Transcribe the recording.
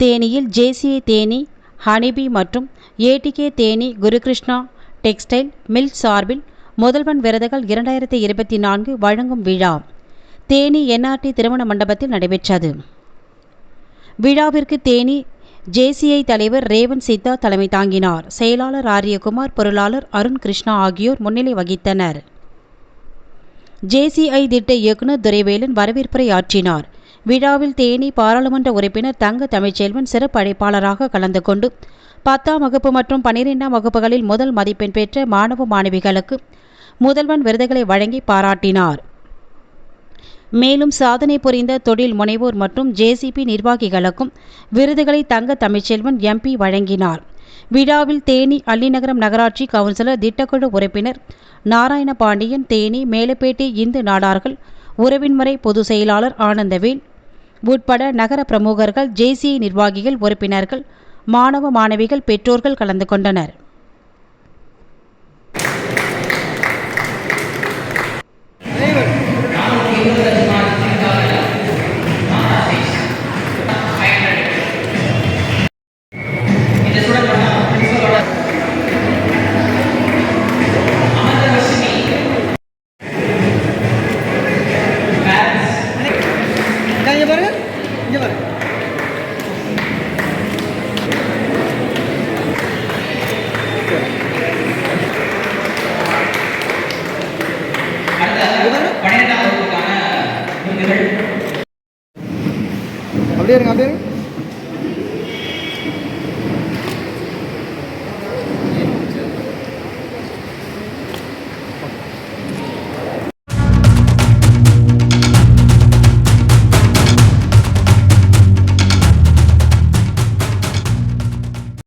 தேனியில் JCA Theni honeybee மற்றும் ATK Theni Gurukrishna textile mill சார்பில் முதல்வன் விரதங்கள் இரண்டாயிரத்தி இருபத்தி நான்கு வழங்கும் விழா. தேனி என்ஆர்டி திருமண மண்டபத்தில் நடைபெற்றது. விழாவிற்கு தேனி ஜேசிஐ தலைவர் ரேவன் சித்தா தலைமை தாங்கினார். செயலாளர் ஆரியகுமார் பொருளாளர் அருண் கிருஷ்ணா ஆகியோர் முன்னிலை வகித்தனர். ஜேசிஐ திட்ட இயக்குநர் துரைவேலன் வரவேற்புரை ஆற்றினார். விழாவில் தேனி பாராளுமன்ற உறுப்பினர் தங்க தமிழ்ச்செல்வன் சிறப்பு அழைப்பாளராக கலந்து கொண்டு பத்தாம் வகுப்பு மற்றும் பனிரெண்டாம் வகுப்புகளில் முதல் மதிப்பெண் பெற்ற மாணவ மாணவிகளுக்கு முதல்வன் விருதுகளை வழங்கி பாராட்டினார். மேலும் சாதனை புரிந்த தொழில் முனைவோர் மற்றும் ஜேசிபி நிர்வாகிகளுக்கும் விருதுகளை தங்க தமிழ்ச்செல்வன் எம்பி வழங்கினார். விழாவில் தேனி அள்ளிநகரம் நகராட்சி கவுன்சிலர் திட்டக்குழு உறுப்பினர் நாராயண பாண்டியன் தேனி மேலப்பேட்டை இந்து நாடார்கள் உறவின்முறை பொதுச் செயலாளர் ஆனந்தவேல் உட்பட நகர பிரமுகர்கள் ஜேசிஐ நிர்வாகிகள் உறுப்பினர்கள் மாணவ மாணவிகள் பெற்றோர்கள் கலந்து கொண்டனர். அப்படியே இருங்க அப்படியே இருங்க.